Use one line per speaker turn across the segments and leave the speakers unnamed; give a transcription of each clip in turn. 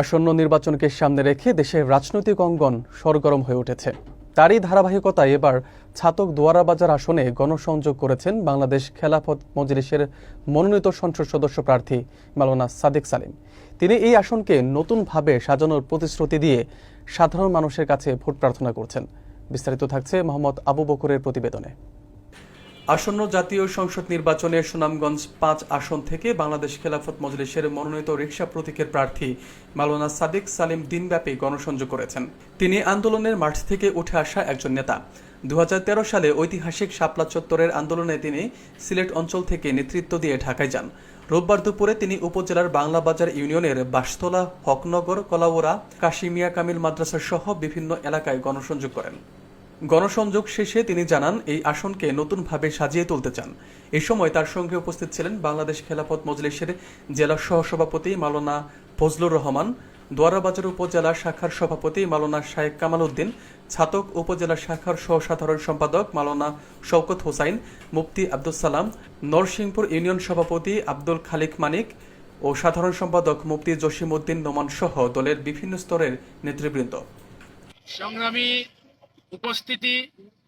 আসন্ন নির্বাচনকে সামনে রেখে দেশের রাজনৈতিক অঙ্গন সরগরম হয়ে উঠেছে। তারই ধারাবাহিকতায় এবার ছাতক দোয়ারাবাজার আসনে গণসংযোগ করেছেন বাংলাদেশ খেলাফত মজলিসের মনোনীত সংসদ সদস্য প্রার্থী মাওলানা সাদিক সালিম। তিনি এই আসনকে নতুনভাবে সাজানোর প্রতিশ্রুতি দিয়ে সাধারণ মানুষের কাছে ভোট প্রার্থনা করছেন। বিস্তারিত থাকছে মোহাম্মদ আবু বকরের প্রতিবেদনে। আসন্ন জাতীয় সংসদ নির্বাচনে সুনামগঞ্জ পাঁচ আসন থেকে বাংলাদেশ খেলাফত মজলিসের মনোনীত রিক্সা প্রতীকের প্রার্থী মাওলানা সাদিক সালিম দিনব্যাপী গণসংযোগ করেছেন। তিনি আন্দোলনের মাঠ থেকে উঠে আসা একজন নেতা। দু হাজার তেরো সালে ঐতিহাসিক শাপলা চত্বরের আন্দোলনে তিনি সিলেট অঞ্চল থেকে নেতৃত্ব দিয়ে ঢাকায় যান। রোববার দুপুরে তিনি উপজেলার বাংলাবাজার ইউনিয়নের বাসতলা, হকনগর কলাউরা কাশিমিয়া, কামিল মাদ্রাসা সহ বিভিন্ন এলাকায় গণসংযোগ করেন। গণসংযোগ শেষে তিনি জানান, এই আসনকে নতুনভাবে সাজিয়ে তুলতে চান। এ সময় তার সঙ্গে উপস্থিত ছিলেন বাংলাদেশ খেলাফত মজলিসের জেলা সহসভাপতি মাওলানা ফজলুর রহমান, দোয়ারাবাজার উপজেলা শাখার সভাপতি মাওলানা শায়েক কামাল উদ্দিন ছাতক উপজেলা শাখার সহসাধারণ সম্পাদক মাওলানা শওকত হোসাইন, মুফতি আব্দুল সালাম, নরসিংপুর ইউনিয়ন সভাপতি আব্দুল খালিক মানিক ও সাধারণ সম্পাদক মুফতি জসিম উদ্দিন নোমান সহ দলের বিভিন্ন স্তরের নেতৃবৃন্দ।
সংগ্রামী উপস্থিতি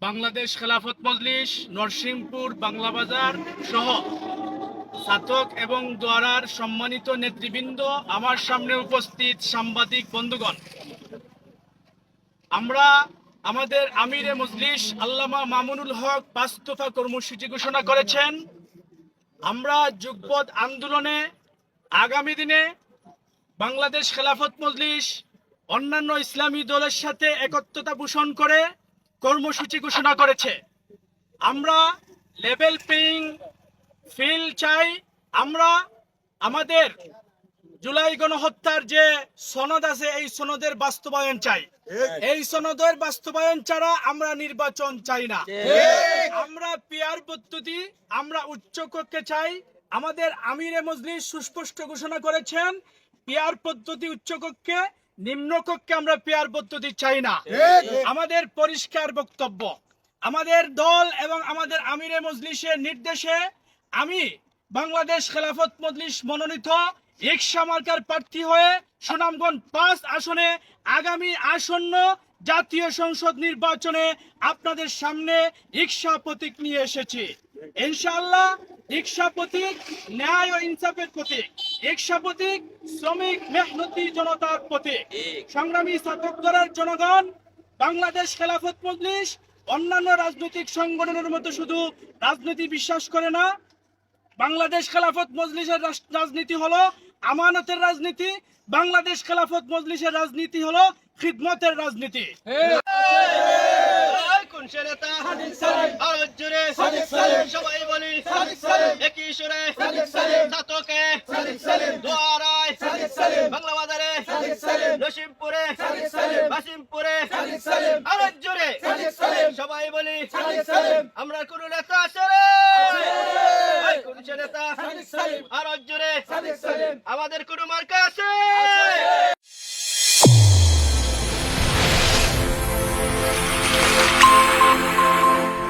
বাংলাদেশ খেলাফত মজলিস, নরসিংপুর বাংলা বাজার সহ ছাতক এবং দ্বারার সম্মানিত নেতৃবৃন্দ, আমার সামনে উপস্থিত সাংবাদিক বন্ধুগণ। আমরা আমাদের আমিরে মজলিস আল্লামা মামুনুল হক বাস্তফা কর্মসূচি ঘোষণা করেছেন। আমরা যুগপৎ আন্দোলনে আগামী দিনে বাংলাদেশ খেলাফত মজলিস অন্যান্য ইসলামী দলের সাথে একত্রতা পোষণ করে কর্মসূচি ঘোষণা করেছে। আমরা লেভেল পেইং ফিল চাই। আমরা আমাদের জুলাই গণহত্যার যে সনদ আছে এই সনদের বাস্তবায়ন চাই। এই সনদের বাস্তবায়ন ছাড়া আমরা নির্বাচন চাই না। আমরা পিয়ার পদ্ধতি আমরা উচ্চ কক্ষে চাই। আমাদের আমিরে মজলিস সুস্পষ্ট ঘোষণা করেছেন পিয়ার পদ্ধতি উচ্চ কক্ষে নিম্ন কক্ষে আমরা পেয়ার পদ্ধতি চাই না। আমাদের পরিষ্কার বক্তব্য আমাদের দল এবং আমাদের আমিরে মজলিসের নির্দেশে আমি বাংলাদেশ খেলাফত মজলিস মনোনীত রিক্সা মার্কার প্রার্থী হয়ে সুনামগঞ্জ পাঁচ আসনে আগামী আসন্ন জাতীয় সংসদ নির্বাচনে আপনাদের সামনে রিক্সা প্রতীক নিয়ে এসেছি। ইনশাআল্লাহ রিক্সা প্রতীক ন্যায় ও ইনসাফের প্রতীক। রিক্সা প্রতীক শ্রমিক মেহনতি জনতার প্রতীক সংগ্রামী ছাত্র দলের জনগণ বাংলাদেশ খেলাফত মজলিস অন্যান্য রাজনৈতিক সংগঠনের মতো শুধু রাজনীতি বিশ্বাস করে না বাংলাদেশ খেলাফত মজলিসের রাস- রাজনীতি হলো আমানতের রাজনীতি বাংলাদেশ খেলাফত মজলিসের রাজনীতি হলো খিদমতের রাজনীতি।
কোন সেনেতা ভারত জুড়ে সবাই বলি একই সুরে ছাতকে দোয়ারায় বাংলা বাজারে নসিমপুরে বাসিমপুরে ভারত জুড়ে সবাই বলি আমরা কোন নেতা? ওই কোন সেনেতা ভারত জুড়ে আমাদের কোন মার্কা আছে